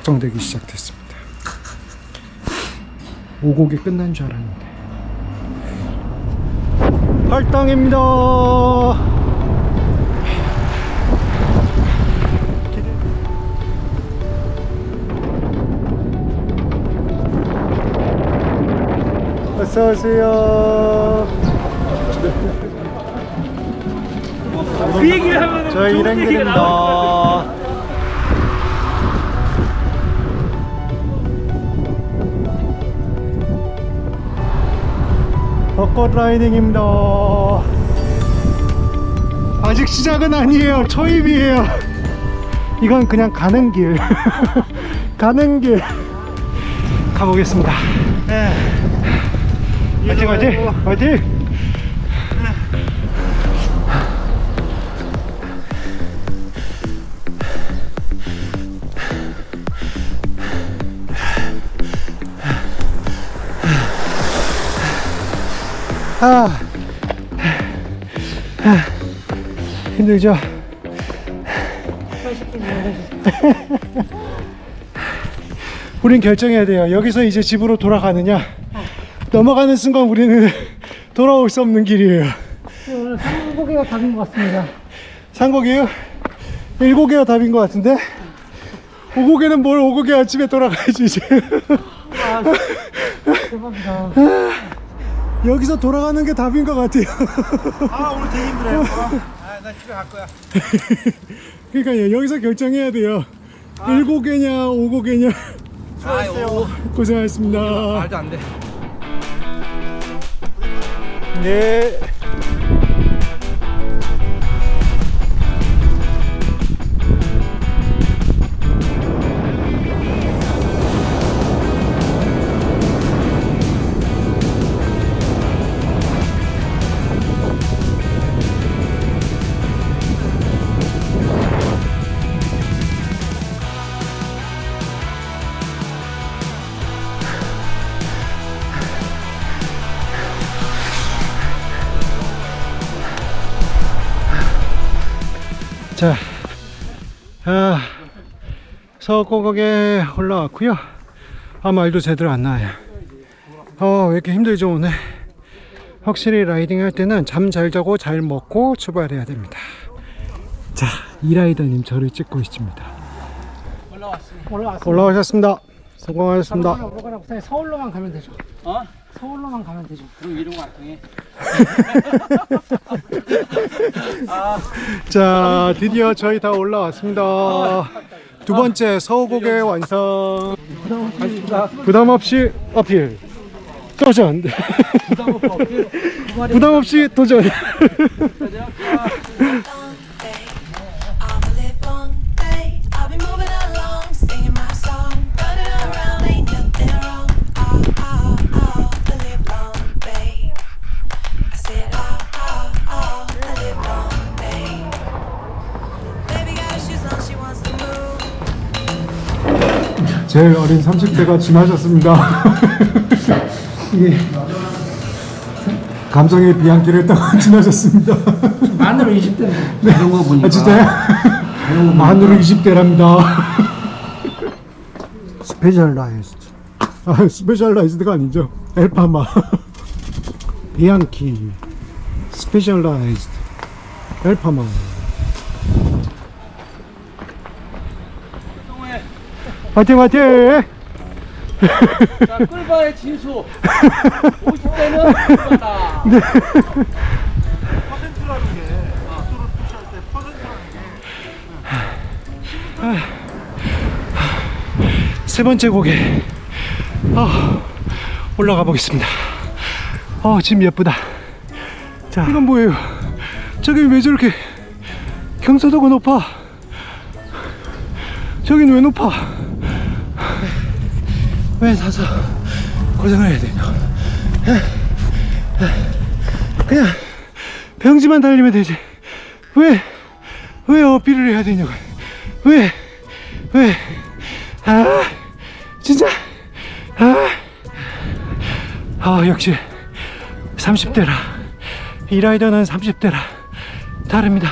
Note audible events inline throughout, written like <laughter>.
걱정되기 시작됐습니다. 오곡이 끝난 줄 알았는데. 할당입니다. 어서 오세요. 그 얘기를 하면 저희 일행들입니다. 벚꽃 라이딩입니다. 아직 시작은 아니에요. 초입이에요. 이건 그냥 가는 길. <laughs> 가는 길. 가보겠습니다. 화이팅, 화이팅! 화이팅! 아, 아, 힘들죠? <laughs> 우린 결정해야 돼요. 여기서 이제 집으로 돌아가느냐, 넘어가는 순간 우리는 <laughs> 돌아올 수 없는 길이에요. 오늘 한국이가 답인 것 같습니다. 산곡이에요? 일곡이가 답인 것 같은데? 오곡에는 뭘 오곡에 아침에 돌아가야지 이제. 아, 대박이다. <laughs> 여기서 돌아가는 게 답인 것 같아요. <laughs> 아 오늘 되게 힘들어요. 아 나 집에 갈 거야. 그러니까요 여기서 결정해야 돼요. 일곡이냐 오곡이냐 아유 고생하셨습니다. 말도 안 돼. 네. 아, 서고각에 올라왔고요. 아 말도 제대로 안 나와요. 어, 왜 이렇게 힘들죠 오늘? 확실히 라이딩 할 때는 잠 잘 자고 잘 먹고 출발해야 됩니다. 자, 이라이더님 저를 찍고 있습니다. 올라왔습니다. 올라오셨습니다. 성공하셨습니다. 올라가라고 서울로만 가면 되죠. 어? 서울로만 가면 되죠. 그럼 이러고 안 통해. 자, 드디어 저희 다 올라왔습니다. 두 번째 서우곡의 완성. 부담 없이 어필. 도전. 부담 없이 도전. 제일 어린 30대가 지나셨습니다. 이게 감성의 비앙길을 딱 지나셨습니다. 만으로 20대인데. 이런 거 보니까. 아, 진짜요? 만으로 20대랍니다. <laughs> 스페셜라이즈드. 아, 스페셜라이즈드가 아니죠. 엘파마. <laughs> 비앙키. 스페셜라이즈드. 엘파마. 화이팅 화이팅! 자 꿀벌의 진수. 50대는 꿀벌다. 세 번째 곡에 아, 올라가 보겠습니다. 어, 지금 예쁘다. 자, 이건 뭐예요? 저기 왜 저렇게 경사도가 높아? 저긴 왜 높아? 왜 사서 고생을 해야 되냐? 그냥 병지만 달리면 되지. 왜, 왜 어필을 해야 되냐고. 왜, 왜. 아, 진짜. 아, 아 역시 30대라. 이 라이더는 30대라. 다릅니다.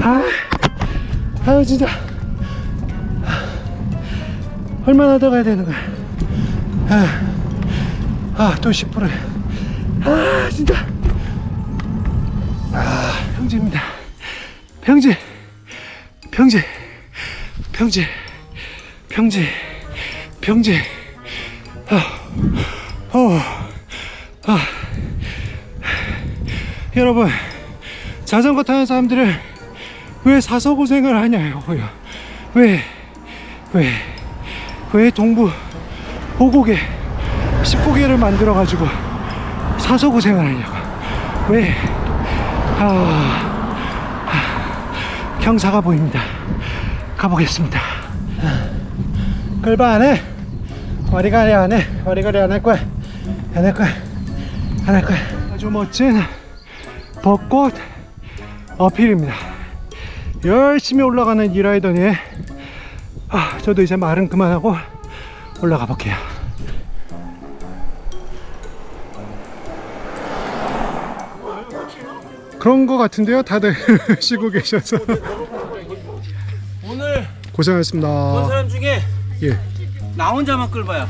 아, 아 진짜. 얼마나 더 가야 되는 거야? 아, 아, 또 10%. 아, 진짜. 아, 평지입니다. 평지. 평지. 평지. 평지. 평지. 아, 어, 아. 여러분, 자전거 타는 사람들은 왜 사서 고생을 하냐고요. 왜, 왜, 왜 동부 보고개 10고개를 만들어 가지고 사서 고생을 하냐고. 왜, 아, 아, 경사가 보입니다. 가보겠습니다. 끌바 안 해. 와리가리 안 해. 와리가리 안할 거야. 안 할 거야. 안 할 거야. 아주 멋진 벚꽃 어필입니다. 열심히 올라가는 이 라이더니 아, 저도 이제 말은 그만하고 올라가 볼게요. 그런 거 같은데요, 다들 <laughs> 쉬고 계셔서 오늘 고생하셨습니다. 본 사람 중에 예. 나 혼자만 끌봐요.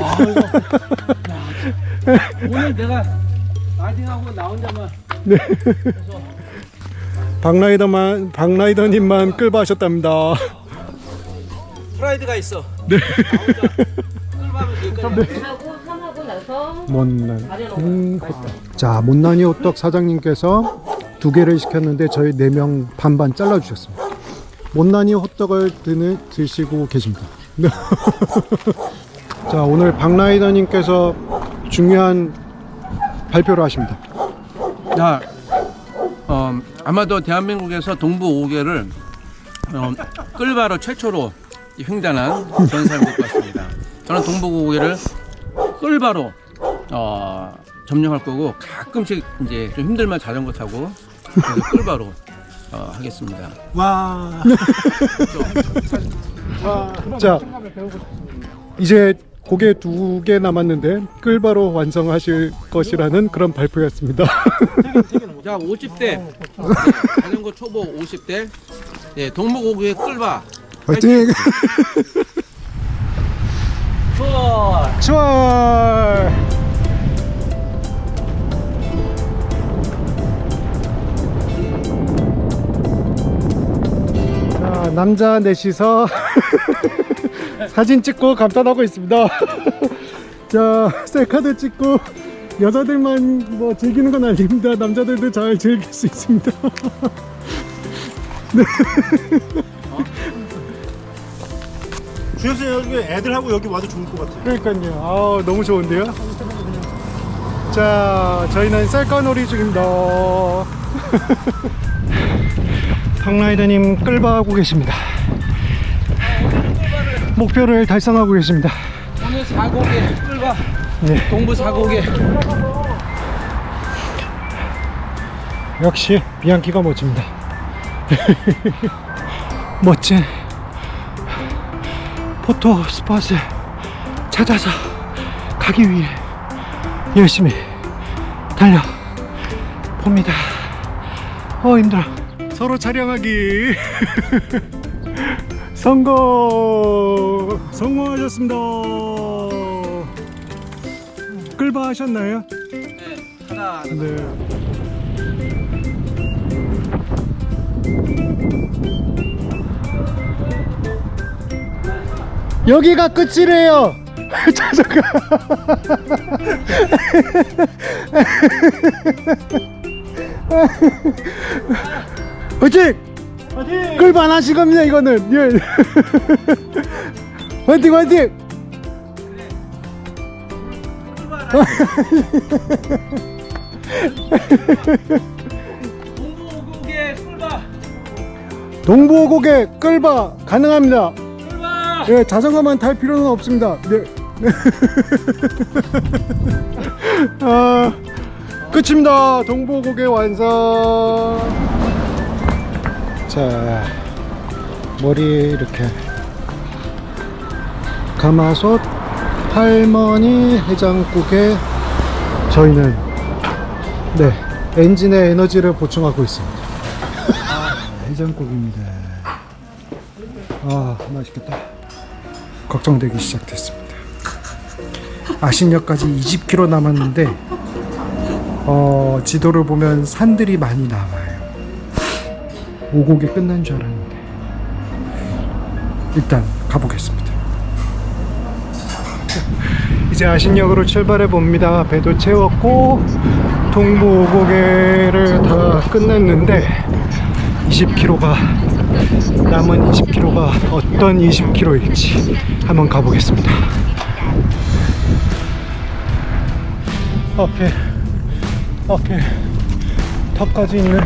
와 이거. 오늘 내가 라이딩하고 나 혼자만 <laughs> 박라이더만 박라이더님만 끌바 하셨답니다. 프라이드가 있어. 네. 되거든. 하고 삼하고 나서 못난 음, 호떡. 자 못난이 호떡 사장님께서 두 개를 시켰는데 저희 네 명 반반 잘라 주셨습니다. 못난이 호떡을 드는, 드시고 계십니다. <laughs> 자 오늘 박라이더님께서 중요한 발표를 하십니다. 야, 어, 아마도 대한민국에서 동부 5개를 어, 끌바로 최초로 횡단한 그런 될것 같습니다. 저는 동부 5개를 끌바로 어, 점령할 거고 가끔씩 이제 좀 힘들면 자전거 타고 끌바로 어, 하겠습니다. 와. <laughs> 자 이제 고개 두 개 남았는데 끌바로 완성하실 것이라는 그런 발표였습니다. <laughs> 자, 50대 자전거 초보 50대 예, 동부 5개 끌바 화이팅! 헐. 출발! 자, 남자 넷이서 <laughs> 사진 찍고 감탄하고 있습니다. <laughs> 자, 셀카도 찍고 여자들만 뭐 즐기는 건 아닙니다. 남자들도 잘 즐길 수 있습니다. <laughs> 씨 여기 애들하고 여기 와도 좋을 것 같아. 그러니까요. 아 너무 좋은데요. 자, 저희는 셀카놀이 중입니다. <laughs> 팡라이더님 끌바하고 계십니다. 목표를 달성하고 계십니다. 오늘 4고개 끌바 네, 동부 4고개 역시 비앙키가 멋집니다. <laughs> 멋진 포토 스팟을 찾아서 가기 위해 열심히 달려 봅니다. 어 힘들어. 서로 촬영하기 <laughs> 성공 성공하셨습니다. 끌바 하셨나요? 네, 하나 네. 여기가 끝이래요. <laughs> 자전거. <laughs> 화이팅! 화이팅! 끌안 하실 겁니다, 이거는. 예. <laughs> 화이팅, 화이팅! 동부 5국의 끌바. 동부고개 끌바 가능합니다. 예, 자전거만 탈 필요는 없습니다. 네. <laughs> 아, 끝입니다. 동부고개 완성. 자, 머리 이렇게 가마솥 할머니 해장국에 저희는 네 엔진의 에너지를 보충하고 있습니다. 아, 해장국입니다. 아 맛있겠다. 걱정되기 시작됐습니다. 아신역까지 20km 남았는데 어, 지도를 보면 산들이 많이 나와요. 오곡에 끝난 줄 알았는데 일단 가보겠습니다. <laughs> 이제 아신역으로 출발해 봅니다. 배도 채웠고 동부 오곡에를 다 끝냈는데 20km가 남은 20km가 어떤 20km일지 한번 가보겠습니다. 어필, 어필, 탑까지 있는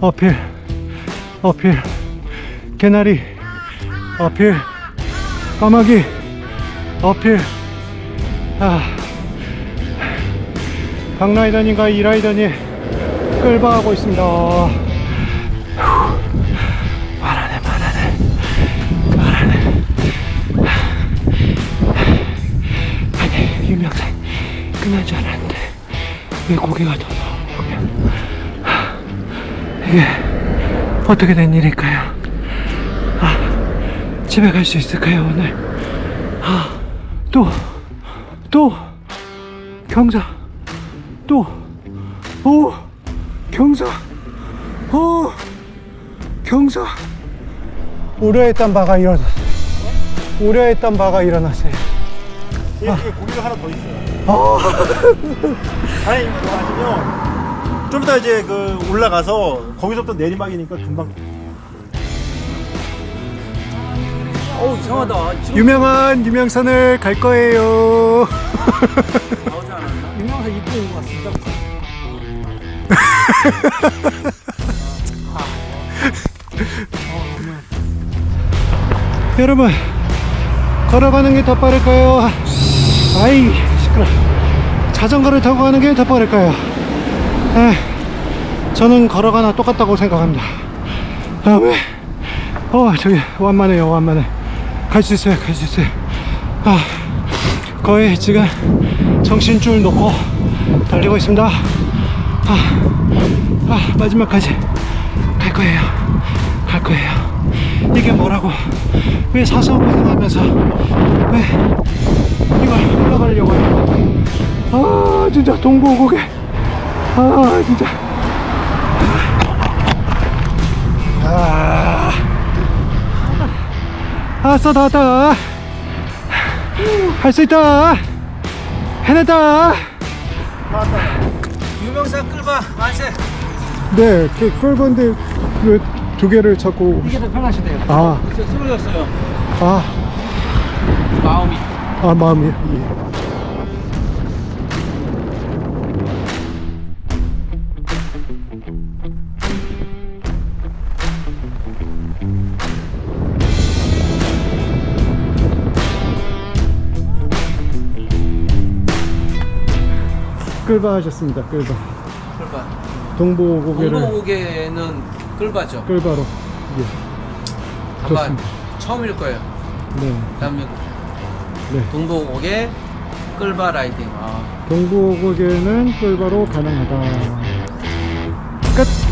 어필, 어필, 개나리, 어필, 까마귀, 어필, 아, 박라이더님과 이라이더님 끌바하고 있습니다. 끝난 줄 알았는데 왜 고개가 더 나오냐? 이게 어떻게 된 일일까요? 아, 집에 갈 수 있을까요 오늘? 아, 또, 또 경사, 또, 오, 경사, 오, 경사. 우려했던 바가 일어났어요. 우려했던 바가 일어났어요. 뒤에 뒤에 고기가 하나 더 있어요. 아. 아니 이거 아니면 좀 이따 이제 그 올라가서 거기서부터 내리막이니까 금방 어우 이상하다. 지금 유명한 유명산을 갈 거예요. 나오지 않았나? 유명해서 입고 있는 것 같습니다. 여러분 걸어가는 게 더 빠를까요? 아이 시끄러. 자전거를 타고 가는 게 더 빠를까요? 에, 저는 걸어가나 똑같다고 생각합니다. 아 왜? 어 저기 완만해요 완만해. 갈 수 있어요 갈 수 있어요. 아 거의 지금 정신줄 놓고 달리고 있습니다. 아, 아 마지막까지 갈 거예요. 갈 거예요. 이게 뭐라고? 왜 사서 고생하면서 왜 이걸 올라가려고? 아 진짜 동부고개 아 진짜 아 아싸 다 왔다 할 수 있다 해냈다 유명산 끌바 만세. 네, 그 끌건데 왜 두 개를 자꾸 이게 더 편하시대요. 아, 쓰러졌어요. 아, 마음이. 아 마음이 예. 끌바 하셨습니다. 끌바. 끌바. 동부 고개를 동부고개는 끌바죠. 끌바로. 예. 아마 좋습니다. 처음일 거예요. 네. 대한민국. 네. 동부고개 끌바 라이딩. 아. 동부 고개는 끌바로 가능하다. 끝.